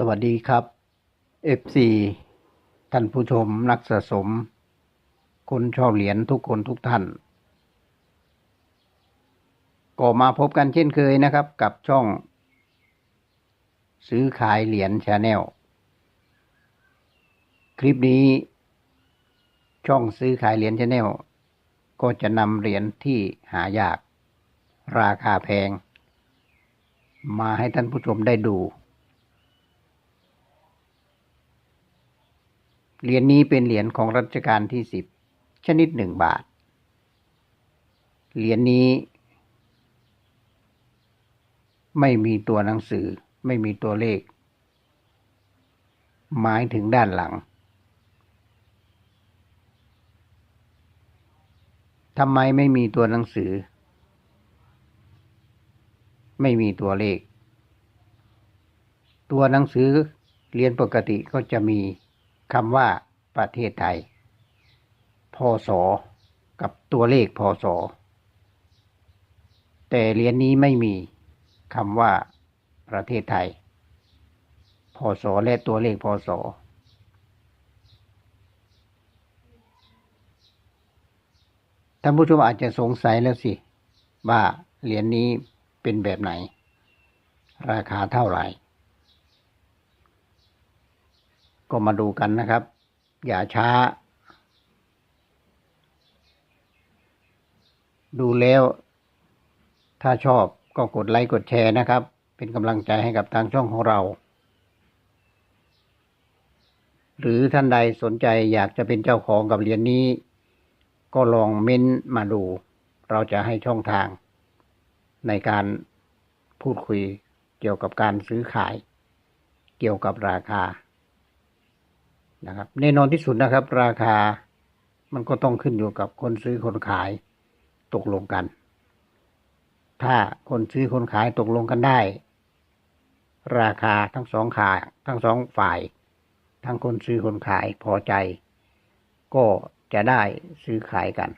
สวัสดีครับ FC ท่านผู้ชมนักสะสม คนชอบเหรียญทุกคนทุกท่าน ก็มาพบกันเช่นเคยนะครับกับช่อง ซื้อขายเหรียญชาแนลคลิปนี้ ช่องซื้อขายเหรียญชาแนลก็จะนำเหรียญที่หายาก ราคาแพง มาให้ท่านผู้ชมได้ดู เหรียญนี้เป็นเหรียญของรัชกาลที่สิบชนิดหนึ่งบาท เหรียญนี้ ไม่มีตัวหนังสือไม่มีตัวเลข หมายถึงด้านหลังทำไมไม่มีตัวหนังสือ ไม่มีตัวเลข ตัวหนังสือเรียนปกติก็จะมีคำว่า ประเทศไทย พศ กับตัวเลขพศ แต่เหรียญนี้ไม่มีคำว่าประเทศไทย พศ และตัวเลขพศ ท่านผู้ชมอาจจะสงสัยแล้วสิ ว่าเหรียญนี้เป็นแบบไหน ราคาเท่าไหร่ ก็มาดูกันนะครับ อย่าช้า ดูแล้ว ถ้าชอบก็กดไลค์กดแชร์นะครับ เป็นกำลังใจให้กับทางช่องของเรา หรือท่านใดสนใจอยากจะเป็นเจ้าของกับเหรียญนี้ ก็ลองเม้นต์มาดู เราจะให้ช่องทาง ในการพูดคุยเกี่ยวกับการซื้อขาย เกี่ยวกับราคา นะครับแน่นอนที่สุดนะครับ ราคามันก็ต้องขึ้นอยู่กับคนซื้อคนขายตกลงกัน ถ้าคนซื้อคนขายตกลงกันได้ ราคาทั้งสองขาทั้งสองฝ่าย ทั้งคนซื้อคนขายพอใจ ก็จะได้ซื้อขายกัน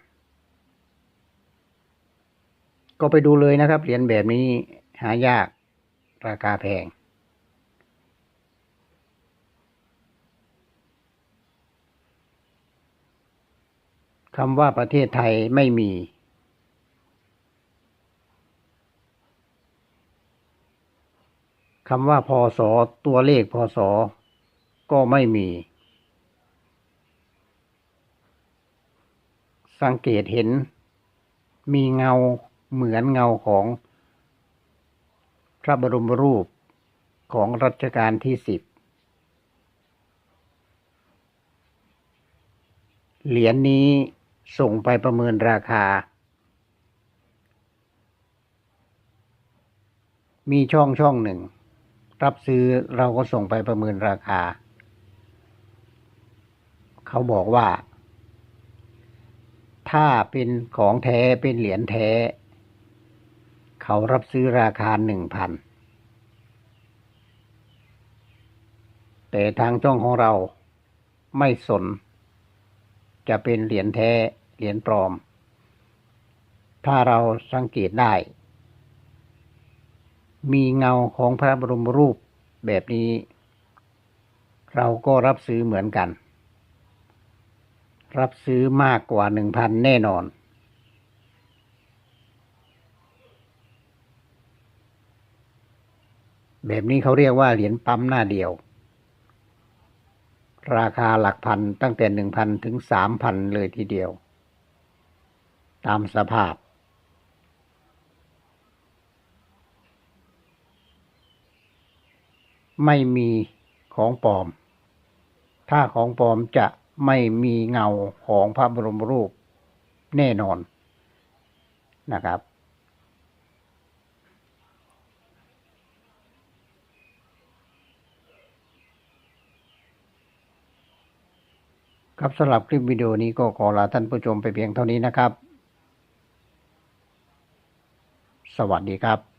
ก็ไปดูเลยนะครับเหรียญแบบนี้หายากราคาแพง คำว่าประเทศไทยไม่มี คำว่าพศตัวเลขพศก็ไม่มี สังเกตเห็นมีเงาเหมือนเงาของพระบรมรูปของรัชกาลที่สิบเหรียญนี้ ส่งไปประเมินราคา มีช่องช่องหนึ่ง รับซื้อเราก็ส่งไปประเมินราคา เขาบอกว่า ถ้าเป็นของแท้เป็นเหรียญแท้ เขารับซื้อราคาหนึ่งพันแต่ทางช่องของเราไม่สน จะเป็นเหรียญแท้ เหรียญปลอม ถ้าเราสังเกตได้ มีเงาของพระบรมรูปแบบนี้ เราก็รับซื้อเหมือนกัน รับซื้อมากกว่าหนึ่งพันแน่นอน แบบนี้เขาเรียกว่าเหรียญปั๊มหน้าเดียวราคาหลักพันตั้งแต่หนึ่งพันถึงสามพันเลยทีเดียว ตามสภาพ ไม่มีของปลอม ถ้าของปลอมจะไม่มีเงาของพระบรมรูปแน่นอนนะครับ ครับสำหรับคลิปวิดีโอนี้ก็ขอลาท่านผู้ชมไปเพียงเท่านี้นะครับ สวัสดีครับ